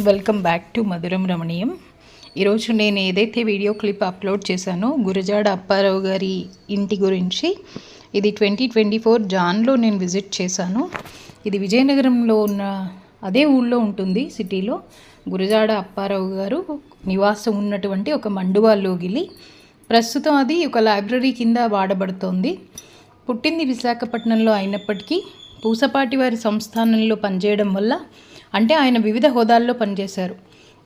Welcome back to మధురం రమణీయం ఈరోజు నేను ఏదైతే వీడియో క్లిప్ అప్లోడ్ చేశానో గురజాడ అప్పారావు గారి ఇంటి గురించి ఇది ట్వంటీ ట్వంటీ ఫోర్ జాన్లో నేను విజిట్ చేశాను. ఇది విజయనగరంలో ఉన్న అదే ఊళ్ళో ఉంటుంది సిటీలో. గురజాడ అప్పారావు గారు నివాసం ఉన్నటువంటి ఒక మండువా లోగిలి. ప్రస్తుతం అది ఒక లైబ్రరీ కింద వాడబడుతోంది. పుట్టింది విశాఖపట్నంలో అయినప్పటికీ పూసపాటి వారి సంస్థానంలో పనిచేయడం వల్ల అంటే ఆయన వివిధ హోదాల్లో పనిచేశారు.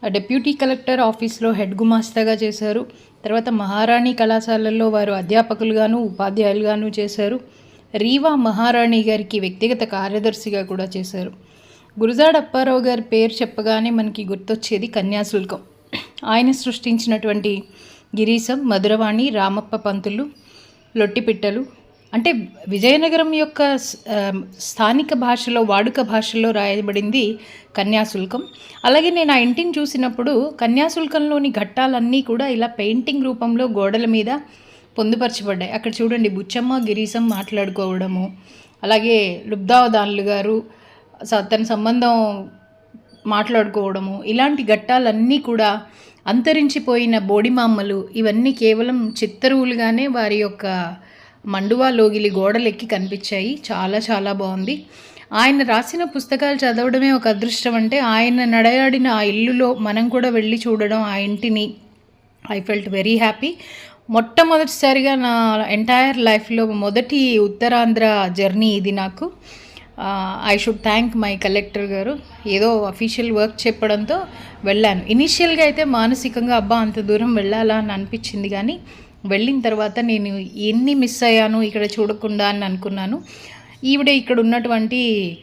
డెప్యూటీ కలెక్టర్ ఆఫీస్లో హెడ్ గుమాస్తాగా చేశారు. తర్వాత మహారాణి కళాశాలల్లో వారు అధ్యాపకులుగాను ఉపాధ్యాయులుగాను చేశారు. రీవా మహారాణి గారికి వ్యక్తిగత కార్యదర్శిగా కూడా చేశారు. గురుజాడ అప్పారావు గారి పేరు చెప్పగానే మనకి గుర్తొచ్చేది కన్యాశుల్కం. ఆయన సృష్టించినటువంటి గిరీశం మధురవాణి రామప్ప పంతులు లొట్టిపిట్టలు అంటే విజయనగరం యొక్క స్థానిక భాషలో వాడుక భాషలో రాయబడింది కన్యాశుల్కం. అలాగే నేను ఆ ఇంటిని చూసినప్పుడు కన్యాశుల్కంలోని ఘట్టాలన్నీ కూడా ఇలా పెయింటింగ్ రూపంలో గోడల మీద పొందుపరచబడ్డాయి. అక్కడ చూడండి బుచ్చమ్మ గిరీశం మాట్లాడుకోవడము అలాగే లుబ్దావదాన్లు గారు స- తన సంబంధం మాట్లాడుకోవడము ఇలాంటి ఘట్టాలన్నీ కూడా అంతరించిపోయిన బోడిమామ్మలు ఇవన్నీ కేవలం చిత్తరువులుగానే వారి యొక్క మండువా లోగిలి గోడలెక్కి కనిపించాయి. చాలా చాలా బాగుంది. ఆయన రాసిన పుస్తకాలు చదవడమే ఒక అదృష్టం అంటే ఆయన నడయాడిన ఆ ఇల్లులో మనం కూడా వెళ్ళి చూడడం ఆ ఇంటిని. ఐ ఫెల్ట్ వెరీ హ్యాపీ మొట్టమొదటిసారిగా నా ఎంటైర్ లైఫ్లో మొదటి ఉత్తరాంధ్ర జర్నీ ఇది నాకు. I should thank my collector గారు. ఏదో అఫీషియల్ వర్క్ చెప్పడంతో వెళ్ళాను. ఇనీషియల్గా అయితే మానసికంగా అబ్బా అంత దూరం వెళ్ళాలా అని అనిపించింది కానీ వెళ్ళిన తర్వాత నేను ఎన్ని మిస్ అయ్యాను ఇక్కడ చూడకుండా అని అనుకున్నాను. ఈవిడ ఇక్కడ ఉన్నటువంటి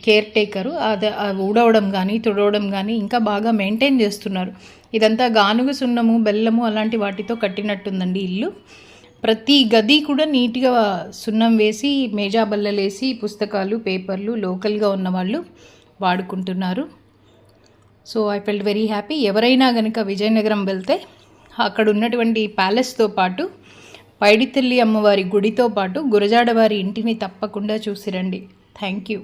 కేర్ టేకరు అది ఊడవడం కానీ తుడవడం కానీ ఇంకా బాగా మెయింటైన్ చేస్తున్నారు. ఇదంతా గానుగ సున్నము బెల్లము అలాంటి వాటితో కట్టినట్టుందండి ఇల్లు. ప్రతి గది కూడా నీట్గా సున్నం వేసి మేజా బల్లలేసి పుస్తకాలు పేపర్లు లోకల్గా ఉన్న వాళ్ళు వాడుకుంటున్నారు. So I felt very happy ఎవరైనా కనుక విజయనగరం వెళ్తే అక్కడ ఉన్నటువంటి ప్యాలెస్తో పాటు పైడితల్లి అమ్మవారి గుడితో పాటు గురజాడవారి ఇంటిని తప్పకుండా చూసిరండి. Thank you